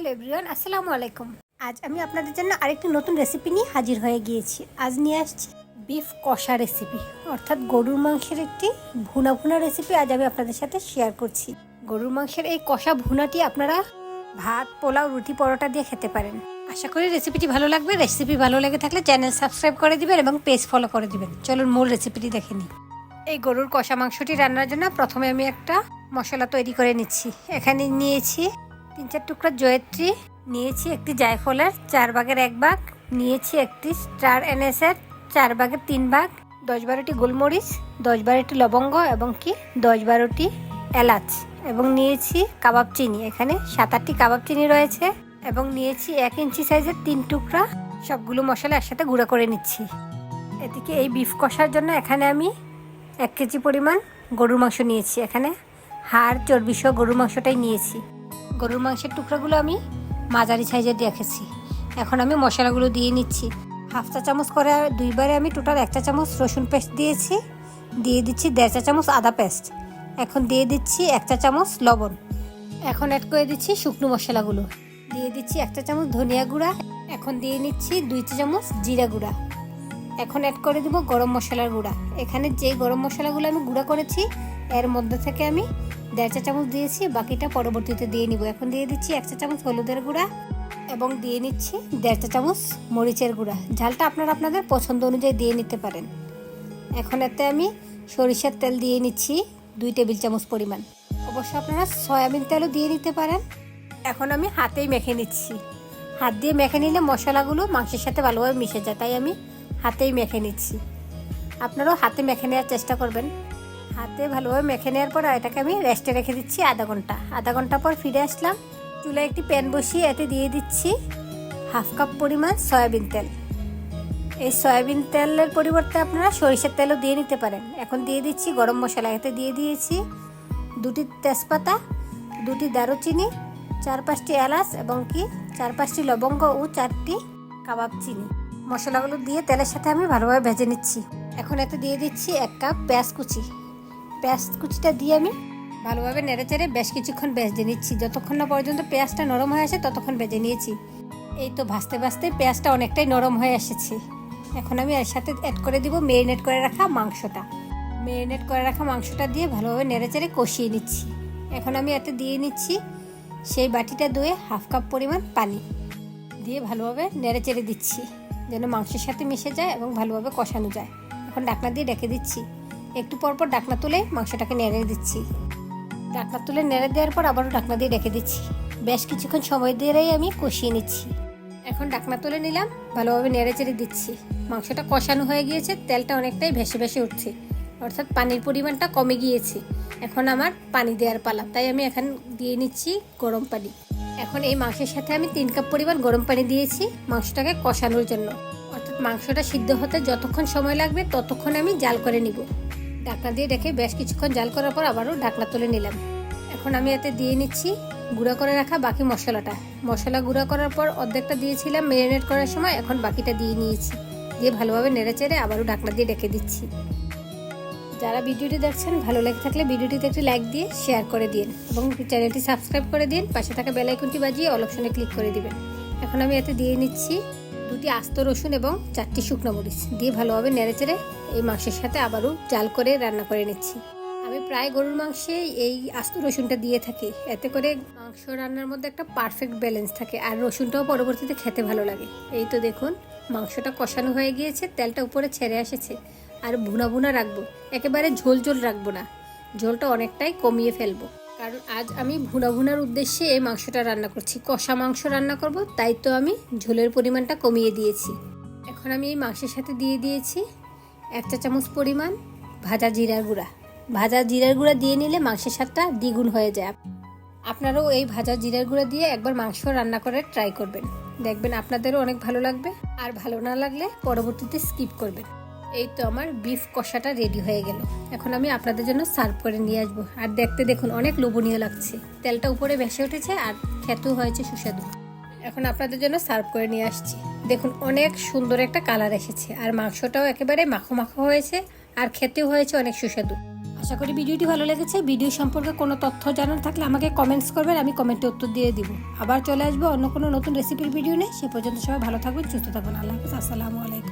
Hello everyone, আসসালামু আলাইকুম। আজ আমি আপনাদের জন্য আরেকটি নতুন রেসিপি নিয়ে হাজির হয়ে গিয়েছি। আজ নিয়ে আসছি বিফ কষা রেসিপি অর্থাৎ গরুর মাংসের একটি ভুনা ভুনা রেসিপি আজ আমি আপনাদের সাথে শেয়ার করছি। গরুর মাংসের এই কষা ভুনাটি আপনারা ভাত, পোলাও, রুটি, পরোটা দিয়ে খেতে পারেন। আশা করি রেসিপিটি ভালো লাগবে। রেসিপি ভালো লেগে থাকলে চ্যানেল সাবস্ক্রাইব করে দিবেন এবং পেজ ফলো করে দিবেন। চলুন মূল রেসিপিটি দেখে নিই। এই গরুর কষা মাংসটি রান্নার জন্য প্রথমে আমি একটা মশলা তৈরি করে নিচ্ছি। এখানে নিয়েছি তিন চার টুকরা জয়ত্রী নিয়েছি একটি জায়ফলের, চার ভাগের এক ভাগ নিয়েছি একটি স্টার এনএসের, চার ভাগের তিন ভাগ, দশ বারোটি গোলমরিচ, দশ বারোটি লবঙ্গ এবং কি দশ বারোটি এলাচ এবং নিয়েছি কাবাব চিনি। এখানে সাত আটটি কাবাব চিনি রয়েছে এবং নিয়েছি এক ইঞ্চি সাইজের তিন টুকরা সবগুলো মশলা একসাথে গুঁড়ো করে নিচ্ছি। এদিকে এই বিফ কষার জন্য এখানে আমি এক কেজি পরিমাণ গরুর মাংস নিয়েছি। এখানে হাড়, চর্বি সহ গরুর মাংসটাই নিয়েছি। গরুর মাংসের টুকরাগুলো আমি মাঝারি সাইজের রেখেছি। এখন আমি মশলাগুলো দিয়ে নিচ্ছি। হাফ চা চামচ করে দুইবারে আমি টোটাল এক চা চামচ রসুন পেস্ট দিয়েছি। দিয়ে দিচ্ছি দেড় চা চামচ আদা পেস্ট। এখন দিয়ে দিচ্ছি এক চা চামচ লবণ। এখন অ্যাড করে দিচ্ছি শুকনো মশলাগুলো। দিয়ে দিচ্ছি এক চা চামচ ধনিয়া গুঁড়া। এখন দিয়ে নিচ্ছি দুই চা চামচ জিরা গুঁড়া। এখন অ্যাড করে দিব গরম মশলার গুঁড়া। এখানে যে গরম মশলাগুলো আমি গুঁড়া করেছি, এর মধ্যে থেকে আমি দেড় চা চামচ দিয়েছি, বাকিটা পরবর্তীতে দিয়ে নিব। এখন দিয়ে দিচ্ছি এক চা চামচ হলুদের গুঁড়া এবং দিয়ে নিচ্ছি দেড় চা চামচ মরিচের গুঁড়া। ঝালটা আপনারা আপনাদের পছন্দ অনুযায়ী দিয়ে নিতে পারেন। এখন এতে আমি সরিষার তেল দিয়ে নিচ্ছি দুই টেবিল চামচ পরিমাণ। অবশ্য আপনারা সয়াবিন তেলও দিয়ে নিতে পারেন। এখন আমি হাতেই মেখে নিচ্ছি। হাত দিয়ে মেখে নিলে মশলাগুলো মাংসের সাথে ভালোভাবে মিশে যায়, তাই আমি হাতেই মেখে নিচ্ছি। আপনারাও হাতে মেখে নেওয়ার চেষ্টা করবেন। হাতে ভালোভাবে মেখে নেওয়ার পর এটাকে আমি রেস্টে রেখে দিচ্ছি আধা ঘণ্টা। আধা ঘণ্টা পর ফিরে আসলাম। চুলায় একটি প্যান বসিয়ে এতে দিয়ে দিচ্ছি হাফ কাপ পরিমাণ সয়াবিন তেল। এই সয়াবিন তেলের পরিবর্তে আপনারা সরিষার তেলও দিয়ে নিতে পারেন। এখন দিয়ে দিচ্ছি গরম মশলা। এতে দিয়ে দিয়েছি দুটি তেজপাতা, দুটি দারুচিনি, চার পাঁচটি এলাচ এবং কি চার পাঁচটি লবঙ্গ ও চারটি কাবাব চিনি। মশলাগুলো দিয়ে তেলের সাথে আমি ভালোভাবে ভেজে নিচ্ছি। এখন এতে দিয়ে দিচ্ছি এক কাপ পেঁয়াজ কুচি। পেঁয়াজ কুচিটা দিয়ে আমি ভালোভাবে নেড়েচেড়ে বেশ কিছুক্ষণ ভেজে নিচ্ছি। যতক্ষণ না পর্যন্ত পেঁয়াজটা নরম হয়ে আসে, ততক্ষণ ভেজে নিয়েছি। এই তো ভাজতে ভাজতে পেঁয়াজটা অনেকটাই নরম হয়ে এসেছে। এখন আমি এর সাথে অ্যাড করে দিব মেরিনেট করে রাখা মাংসটা। মেরিনেট করে রাখা মাংসটা দিয়ে ভালোভাবে নেড়ে চেড়ে কষিয়ে নিচ্ছি। এখন আমি এতে দিয়ে নিচ্ছি সেই বাটিটা ধুয়ে হাফ কাপ পরিমাণ পানি দিয়ে ভালোভাবে নেড়ে চেড়ে দিচ্ছি, যেন মাংসের সাথে মিশে যায় এবং ভালোভাবে কষানো যায়। এখন ডাকনা দিয়ে ডেকে দিচ্ছি। একটু পরপর পর ডাকনা তুলে মাংসটাকে নেড়ে দিচ্ছি। ডাকনা তুলে নেড়ে দেওয়ার পর আবারও ডাকনা দিয়ে রেখে দিচ্ছি। বেশ কিছুক্ষণ সময় দিয়েই আমি কষিয়ে নিচ্ছি। এখন ডাকনা তুলে নিলাম, ভালোভাবে নেড়ে চেড়ে দিচ্ছি। মাংসটা কষানো হয়ে গিয়েছে, তেলটা অনেকটাই ভেসে ভেসে উঠছে। অর্থাৎ পানির পরিমাণটা কমে গিয়েছে। এখন আমার পানি দেওয়ার পালা, তাই আমি এখন দিয়ে নিচ্ছি গরম পানি। এখন এই মাংসের সাথে আমি তিন কাপ পরিমাণ গরম পানি দিয়েছি মাংসটাকে কষানোর জন্য। অর্থাৎ মাংসটা সিদ্ধ হতে যতক্ষণ সময় লাগবে ততক্ষণ আমি জাল করে নিব। ঢাকনা দিয়ে রেখে বেশ কিছুক্ষণ জাল করার পর আবারও ঢাকনা তুলে নিলাম। এখন আমি এতে দিয়ে নিচ্ছি গুঁড়া করে রাখা বাকি মশলাটা। মশলা গুঁড়া করার পর অর্ধেকটা দিয়েছিলাম মেরিনেট করার সময়, এখন বাকিটা দিয়ে নিয়েছি। দিয়ে ভালোভাবে নেড়ে চেড়ে আবারও ঢাকনা দিয়ে রেখে দিচ্ছি। যারা ভিডিওটি দেখছেন, ভালো লেগে থাকলে ভিডিওটিতে একটি লাইক দিয়ে শেয়ার করে দিন এবং চ্যানেলটি সাবস্ক্রাইব করে দিন। পাশে থাকা বেল আইকনটি বাজিয়ে অল অপশনে ক্লিক করে দিবেন। এখন আমি এতে দিয়ে নিচ্ছি দুটি আস্ত রসুন এবং চারটি শুকনো মরিচ দিয়ে ভালোভাবে নেড়ে চেড়ে এই মাংসের সাথে আবারও জাল করে রান্না করে নিচ্ছি। আমি প্রায় গরুর মাংসে এই আস্ত রসুনটা দিয়ে থাকি। এতে করে মাংস রান্নার মধ্যে একটা পারফেক্ট ব্যালেন্স থাকে আর রসুনটাও পরবর্তীতে খেতে ভালো লাগে। এই তো দেখুন, মাংসটা কষানো হয়ে গিয়েছে, তেলটা উপরে ছেড়ে এসেছে। আর ভুনা ভুনা রাখব, একেবারে ঝোল ঝোল রাখব না। ঝোলটা অনেকটাই কমিয়ে ফেলব। কারণ আজ আমি ভুনা ভুনার উদ্দেশ্যে এই মাংসটা রান্না করছি। কষা মাংস রান্না করব, তাই তো আমি ঝোলের পরিমাণটা কমিয়ে দিয়েছি। এখন আমি এই মাংসের সাথে দিয়ে দিয়েছি এক চা চামচ পরিমাণ ভাজা জিরার গুঁড়া। ভাজা জিরার গুঁড়া দিয়ে নিলে মাংসের স্বাদটা দ্বিগুণ হয়ে যায়। আপনারাও এই ভাজা জিরার গুঁড়া দিয়ে একবার মাংস রান্না করে ট্রাই করবেন। দেখবেন আপনাদেরও অনেক ভালো লাগবে। আর ভালো না লাগলে পরবর্তীতে স্কিপ করবেন। এই তো আমার বিফ কষাটা রেডি হয়ে গেল। এখন আমি আপনাদের জন্য সার্ভ করে নিয়ে আসব। আর দেখতে দেখুন, অনেক লোভনীয় লাগছে। তেলটা উপরে ভেসে উঠেছে আর খেতেও হয়েছে সুস্বাদু। এখন আপনাদের জন্য সার্ভ করে নিয়ে আসছি। দেখুন, অনেক সুন্দর একটা কালার এসেছে। আর মাংসটাও একেবারে মাখো মাখো হয়েছে আর খেতেও হয়েছে অনেক সুস্বাদু। আশা করি ভিডিওটি ভালো লেগেছে। ভিডিও সম্পর্কে কোনো তথ্য জানার থাকলে আমাকে কমেন্টস করবেন, আমি কমেন্টে উত্তর দিয়ে দিব। আবার চলে আসব অন্য কোনো নতুন রেসিপির ভিডিও নিয়ে। সে পর্যন্ত সবাই ভালো থাকবেন সুস্থ থাকবেন আল্লাহ হাফিজ। আসসালামু আলাইকুম।